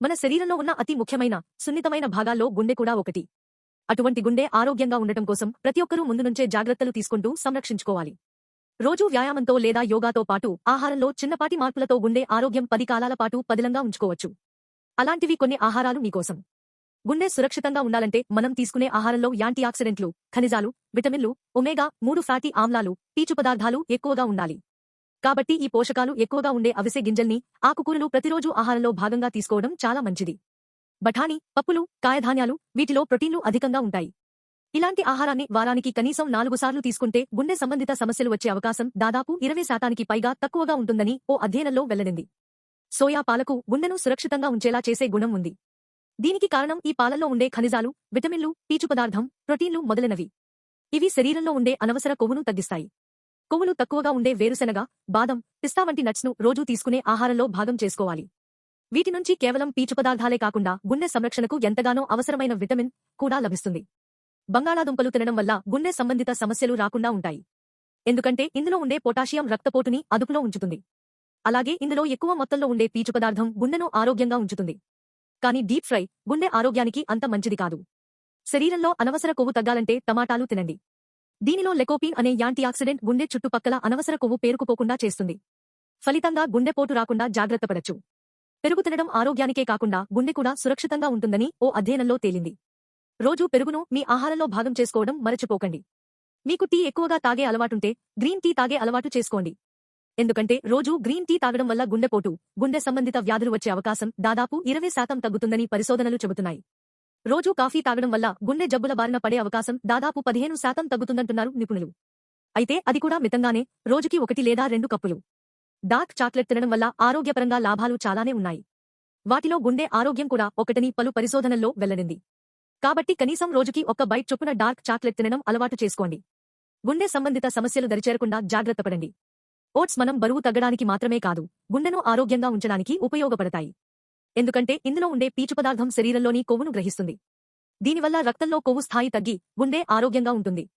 మన శరీరంలో ఉన్న అతి ముఖ్యమైన సున్నితమైన భాగాల్లో గుండె కూడా ఒకటి. అటువంటి గుండె ఆరోగ్యంగా ఉండటం కోసం ప్రతి ఒక్కరూ ముందు నుంచే జాగ్రత్తలు తీసుకుంటూ సంరక్షించుకోవాలి. రోజూ వ్యాయామంతో లేదా యోగాతో పాటు ఆహారంలో చిన్నపాటి మార్పులతో గుండె ఆరోగ్యం పది కాలాల పాటు పదిలంగా ఉంచుకోవచ్చు. అలాంటివి కొన్ని ఆహారాలు మీకోసం. గుండె సురక్షితంగా ఉండాలంటే మనం తీసుకునే ఆహారంలో యాంటీ ఆక్సిడెంట్లు ఖనిజాలు విటమిన్లు ఒమేగా మూడు ఫ్యాటీ ఆమ్లాలు పీచు పదార్థాలు ఎక్కువగా ఉండాలి. కాబట్టి ఈ పోషకాలు ఎక్కువగా ఉండే అవిసె గింజల్ని ఆకుకూరలు ప్రతిరోజు ఆహారంలో భాగంగా తీసుకోవడం చాలా మంచిది. బఠానీ పప్పులు కాయధాన్యాలు వీటిలో ప్రోటీన్లు అధికంగా ఉంటాయి. ఇలాంటి ఆహారాన్ని వారానికి కనీసం నాలుగు సార్లు తీసుకుంటే గుండె సంబంధిత సమస్యలు వచ్చే అవకాశం దాదాపు ఇరవై శాతానికి పైగా తక్కువగా ఉంటుందని ఓ అధ్యయనంలో వెల్లడింది. సోయా పాలకు గుండెను సురక్షితంగా ఉంచేలా చేసే గుణం ఉంది. దీనికి కారణం ఈ పాలల్లో ఉండే ఖనిజాలు విటమిన్లు పీచు పదార్థం ప్రోటీన్లు మొదలైనవి. ఇవి శరీరంలో ఉండే అనవసర కొవ్వును తగ్గిస్తాయి. కొవ్వులు తక్కువగా ఉండే వేరుశెనగ బాదం పిస్తా వంటి నట్స్ను రోజూ తీసుకునే ఆహారంలో భాగం చేసుకోవాలి. వీటి నుంచి కేవలం పీచు పదార్థాలే కాకుండా గుండె సంరక్షణకు ఎంతగానో అవసరమైన విటమిన్ కూడా లభిస్తుంది. బంగాళాదుంపలు తినడం వల్ల గుండె సంబంధిత సమస్యలు రాకుండా ఉంటాయి. ఎందుకంటే ఇందులో ఉండే పొటాషియం రక్తపోటుని అదుపులో ఉంచుతుంది. అలాగే ఇందులో ఎక్కువ మొత్తంలో ఉండే పీచు పదార్థం గుండెను ఆరోగ్యంగా ఉంచుతుంది. కానీ డీప్ ఫ్రై గుండె ఆరోగ్యానికి అంత మంచిది కాదు. శరీరంలో అనవసర కొవ్వు తగ్గాలంటే టమాటాలు తినండి. దీనిలో లెకోపీన్ అనే యాంటీఆక్సిడెంట్ గుండె చుట్టుపక్కల అనవసర కొవ్వు పేరుకుపోకుండా చేస్తుంది. ఫలితంగా గుండెపోటు రాకుండా జాగ్రత్తపడచ్చు పెరుగు తినడం ఆరోగ్యానికే కాకుండా గుండె కూడా సురక్షితంగా ఉంటుందని ఓ అధ్యయనంలో తేలింది. రోజూ పెరుగును మీ ఆహారంలో భాగం చేసుకోవడం మరచిపోకండి. మీకు టీ ఎక్కువగా తాగే అలవాటుంటే గ్రీన్ టీ తాగే అలవాటు చేసుకోండి. ఎందుకంటే రోజూ గ్రీన్ టీ తాగడం వల్ల గుండెపోటు గుండె సంబంధిత వ్యాధులు వచ్చే అవకాశం దాదాపు ఇరవై శాతం తగ్గుతుందని పరిశోధనలు చెబుతున్నాయి. రోజూ కాఫీ తాగడం వల్ల గుండె జబ్బుల బారిన పడే అవకాశం దాదాపు పదిహేను శాతం తగ్గుతుందంటున్నారు నిపుణులు. అయితే అది కూడా మితంగానే రోజుకి ఒకటి లేదా రెండు కప్పులు. డార్క్ చాక్లెట్ తినడం వల్ల ఆరోగ్యపరంగా లాభాలు చాలానే ఉన్నాయి. వాటిలో గుండె ఆరోగ్యం కూడా ఒకటని పలు పరిశోధనల్లో వెల్లడింది. కాబట్టి కనీసం రోజుకి ఒక్క బైట్ చొప్పున డార్క్ చాక్లెట్ తినడం అలవాటు చేసుకోండి. గుండె సంబంధిత సమస్యలు దరిచేరకుండా జాగ్రత్తపడండి ఓట్స్ మనం బరువు తగ్గడానికి మాత్రమే కాదు గుండెను ఆరోగ్యంగా ఉంచడానికి ఉపయోగపడతాయి. ఎందుకంటే ఇందులో ఉండే పీచు పదార్థం శరీరంలోని కొవ్వును గ్రహిస్తుంది. దీనివల్ల రక్తంలో కొవ్వు స్థాయి తగ్గి గుండె ఆరోగ్యంగా ఉంటుంది.